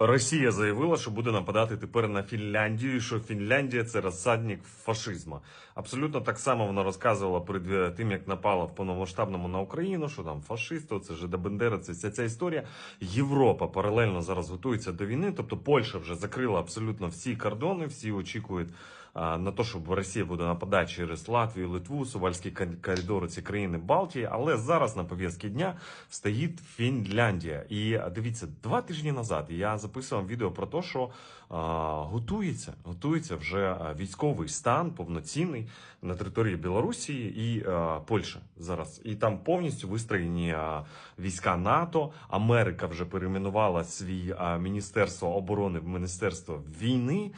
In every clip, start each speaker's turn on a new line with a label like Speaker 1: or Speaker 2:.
Speaker 1: Росія заявила, що буде нападати тепер на Фінляндію, що Фінляндія це розсадник фашизму. Абсолютно так само вона розказувала перед е, тим, як напала в повномасштабному на Україну, що там фашисти, це же Бендера, це вся ця історія. Європа паралельно зараз готується до війни. Тобто Польща вже закрила абсолютно всі кордони, всі очікують на те, що Росія буде нападати через Латвію, Литву, Сувальські коридори, ці країни Балтії. Але зараз на пов'язки дня стоїть Фінляндія. І дивіться, два тижні назад я записував відео про те, що готується, готується вже військовий стан повноцінний на території Білорусі і Польщі зараз. І там повністю вистроєні війська НАТО. Америка вже перейменувала свій міністерство оборони в міністерство війни.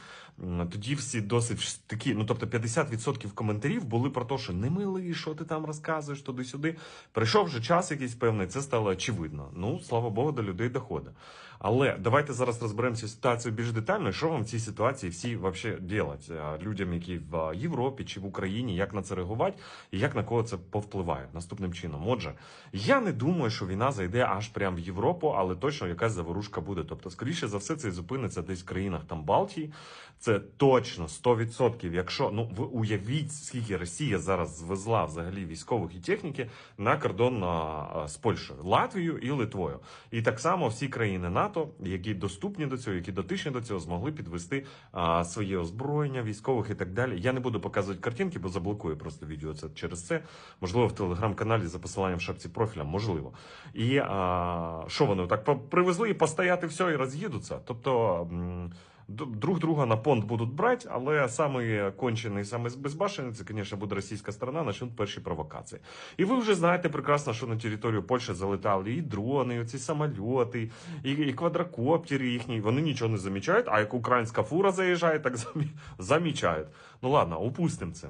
Speaker 1: Тоді всі досить такі, ну тобто 50% коментарів були про те, що не милий, що ти там розказуєш туди-сюди. Прийшов вже час якийсь певний, це стало очевидно. Ну, слава Богу, до людей доходить. Але давайте зараз розберемося ситуацію більш детально, що вам в цій ситуації всі вообще делать людям, які в Європі чи в Україні, як на це реагувати і як на кого це повпливає наступним чином. Отже, я не думаю, що війна зайде аж прямо в Європу, але точно якась заворушка буде. Тобто, скоріше за все, це зупиниться десь в країнах там Балтії. Це точно 100%. Якщо ну ви уявіть, скільки Росія зараз звезла взагалі військових і техніки на кордон а, з Польщею, Латвією і Литвою. І так само всі країни НАТО, які доступні до цього, які дотичні до цього, змогли підвести а, своє озброєння військових і так далі. Я не буду показувати картинки, бо заблокую просто відео це через це. Можливо, в телеграм-каналі за посиланням в шапці профіля, можливо. І а, що вони так привезли і постояти все і роз'їдуться. Тобто. Друг друга на понт будуть брати, але саме кончений, саме безбашений, це, звісно, буде російська сторона, почнуть перші провокації. І ви вже знаєте прекрасно, що на територію Польщі залетали і дрони, і оці самольоти, і, і квадрокоптери їхні. Вони нічого не замічають, а як українська фура заїжджає, так замі... замічають. Ну ладно, упустимо це.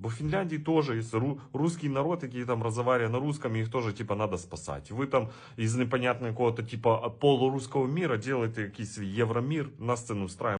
Speaker 1: Бо в Фінляндії теж є ру, русський народ, який там розмовляє на русском, їх теж типа надо спасати. Ви там із непонятного якого-то типа полурусского мира делаете якийсь свій євромір, нас це не устраиває.